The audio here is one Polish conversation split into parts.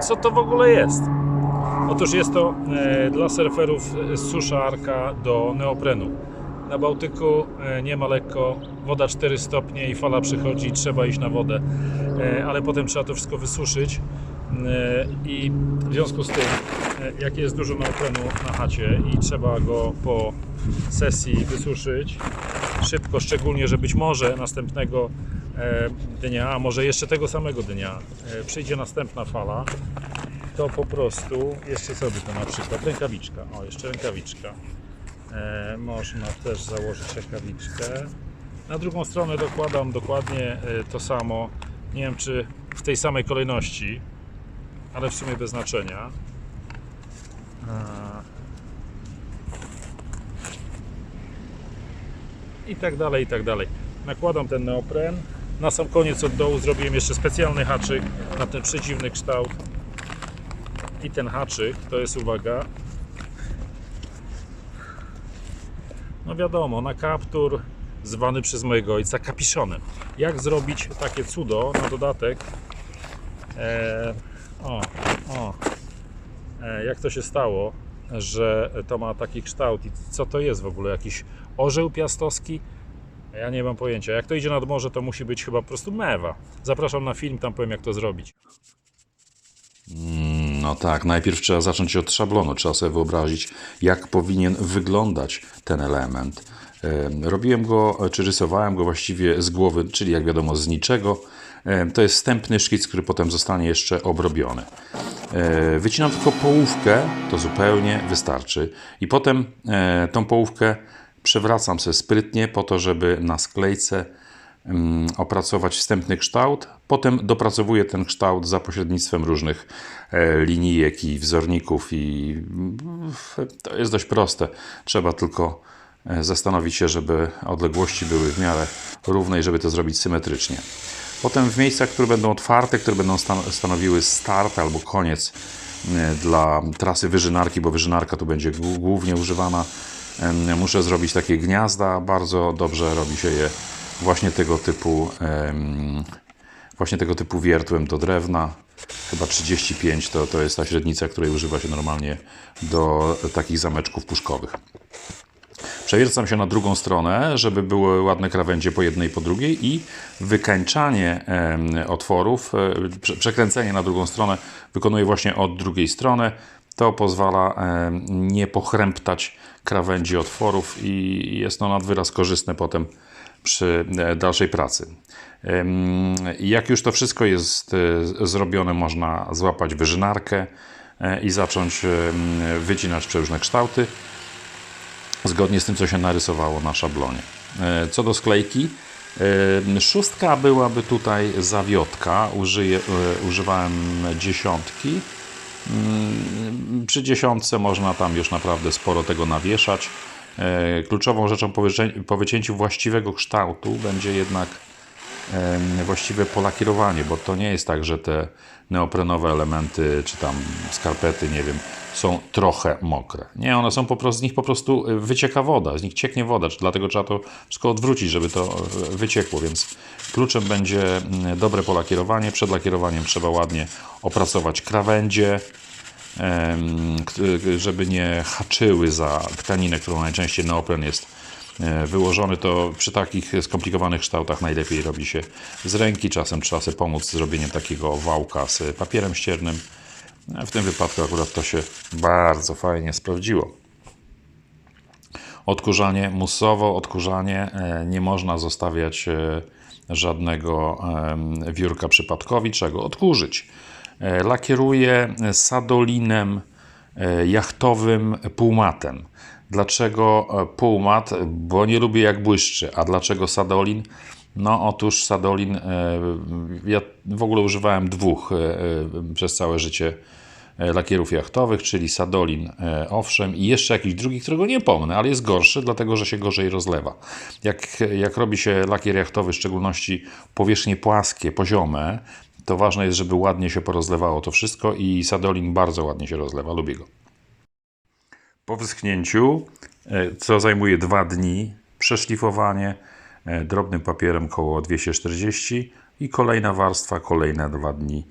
Co to w ogóle jest? Otóż jest to e, dla surferów e, suszarka do neoprenu. Na Bałtyku e, nie ma lekko, woda 4 stopnie i fala przychodzi, trzeba iść na wodę, e, ale potem trzeba to wszystko wysuszyć e, i w związku z tym, e, jak jest dużo neoprenu na chacie i trzeba go po sesji wysuszyć szybko, szczególnie, że być może następnego dnia, a może jeszcze tego samego dnia e, przyjdzie następna fala, to po prostu, jeszcze sobie to na przykład, rękawiczka, o jeszcze rękawiczka. E, można też założyć rękawiczkę. Na drugą stronę dokładam dokładnie e, to samo. Nie wiem czy w tej samej kolejności, ale w sumie bez znaczenia. E, I tak dalej, i tak dalej. Nakładam ten neopren. Na sam koniec od dołu zrobiłem jeszcze specjalny haczyk na ten przedziwny kształt. I ten haczyk to jest uwaga. No wiadomo, na kaptur zwany przez mojego ojca kapiszonem. Jak zrobić takie cudo na dodatek? E, o, o. E, jak to się stało, że to ma taki kształt i co to jest w ogóle? Jakiś orzeł piastowski? Ja nie mam pojęcia. Jak to idzie nad morze, to musi być chyba po prostu mewa. Zapraszam na film, tam powiem jak to zrobić. No tak, najpierw trzeba zacząć od szablonu. Trzeba sobie wyobrazić, jak powinien wyglądać ten element. Robiłem go, czy rysowałem go właściwie z głowy, czyli jak wiadomo z niczego. To jest wstępny szkic, który potem zostanie jeszcze obrobiony. E, Wycinam tylko połówkę, to zupełnie wystarczy. I potem e, tą połówkę przewracam sobie sprytnie po to, żeby na sklejce mm, opracować wstępny kształt. Potem dopracowuję ten kształt za pośrednictwem różnych e, linijek i wzorników i mm, to jest dość proste. Trzeba tylko e, zastanowić się, żeby odległości były w miarę równe i żeby to zrobić symetrycznie. Potem w miejscach, które będą otwarte, które będą stan- stanowiły start albo koniec e, dla trasy wyżynarki, bo wyżynarka tu będzie głó- głównie używana. Muszę zrobić takie gniazda. Bardzo dobrze robi się je właśnie tego typu, właśnie tego typu wiertłem do drewna. Chyba 35 to, to jest ta średnica, której używa się normalnie do takich zameczków puszkowych. Przewiercam się na drugą stronę, żeby były ładne krawędzie po jednej i po drugiej i wykańczanie otworów, e, prze- przekręcenie na drugą stronę wykonuję właśnie od drugiej strony. To pozwala em, nie pochręptać krawędzi otworów i jest to nad wyraz korzystne potem przy e, dalszej pracy. Jak już to wszystko jest e, zrobione, można złapać wyżynarkę e, i zacząć wycinać przeróżne kształty zgodnie z tym, co się narysowało na szablonie. E, Co do sklejki, e, szóstka byłaby tutaj zawiotka, Użyję, e, używałem dziesiątki. Mm, Przy dziesiątce można tam już naprawdę sporo tego nawieszać. E, Kluczową rzeczą po wycię- po wycięciu właściwego kształtu będzie jednak właściwe polakierowanie, bo to nie jest tak, że te neoprenowe elementy, czy tam skarpety, nie wiem, są trochę mokre. Nie, one są po prostu, z nich po prostu y, wycieka woda, z nich cieknie woda, dlatego trzeba to wszystko odwrócić, żeby to y, wyciekło, więc kluczem będzie mm, dobre polakierowanie. Przed lakierowaniem trzeba ładnie opracować krawędzie, żeby nie haczyły za tkaninę, którą najczęściej neopren jest wyłożony, to przy takich skomplikowanych kształtach najlepiej robi się z ręki. Czasem trzeba sobie pomóc z zrobieniem takiego wałka z papierem ściernym. A W tym wypadku akurat to się bardzo fajnie sprawdziło. Odkurzanie musowo, odkurzanie e, nie można zostawiać e, żadnego wiórka przypadkowi, trzeba go odkurzyć. E, Lakieruję sadolinem e, jachtowym półmatem. Dlaczego e, półmat? Bo nie lubię jak błyszczy. A dlaczego sadolin? No otóż sadolin, e, ja w ogóle używałem dwóch e, przez całe życie lakierów jachtowych, czyli Sadolin, owszem, i jeszcze jakiś drugi, którego nie pomnę, ale jest gorszy, dlatego że się gorzej rozlewa. Jak, jak robi się lakier jachtowy, w szczególności powierzchnie płaskie, poziome, to ważne jest, żeby ładnie się porozlewało to wszystko i Sadolin bardzo ładnie się rozlewa, lubię go. Po wyschnięciu, e, co zajmuje dwa dni, przeszlifowanie e, drobnym papierem koło 240 i kolejna warstwa, kolejne dwa dni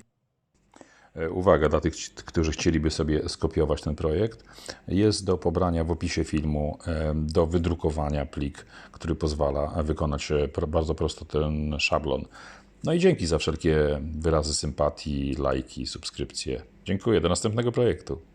E, Uwaga dla tych, którzy chcieliby sobie skopiować ten projekt. Jest do pobrania w opisie filmu do wydrukowania plik, który pozwala wykonać bardzo prosto ten szablon. No i dzięki za wszelkie wyrazy sympatii, lajki, subskrypcje. Dziękuję. Do następnego projektu.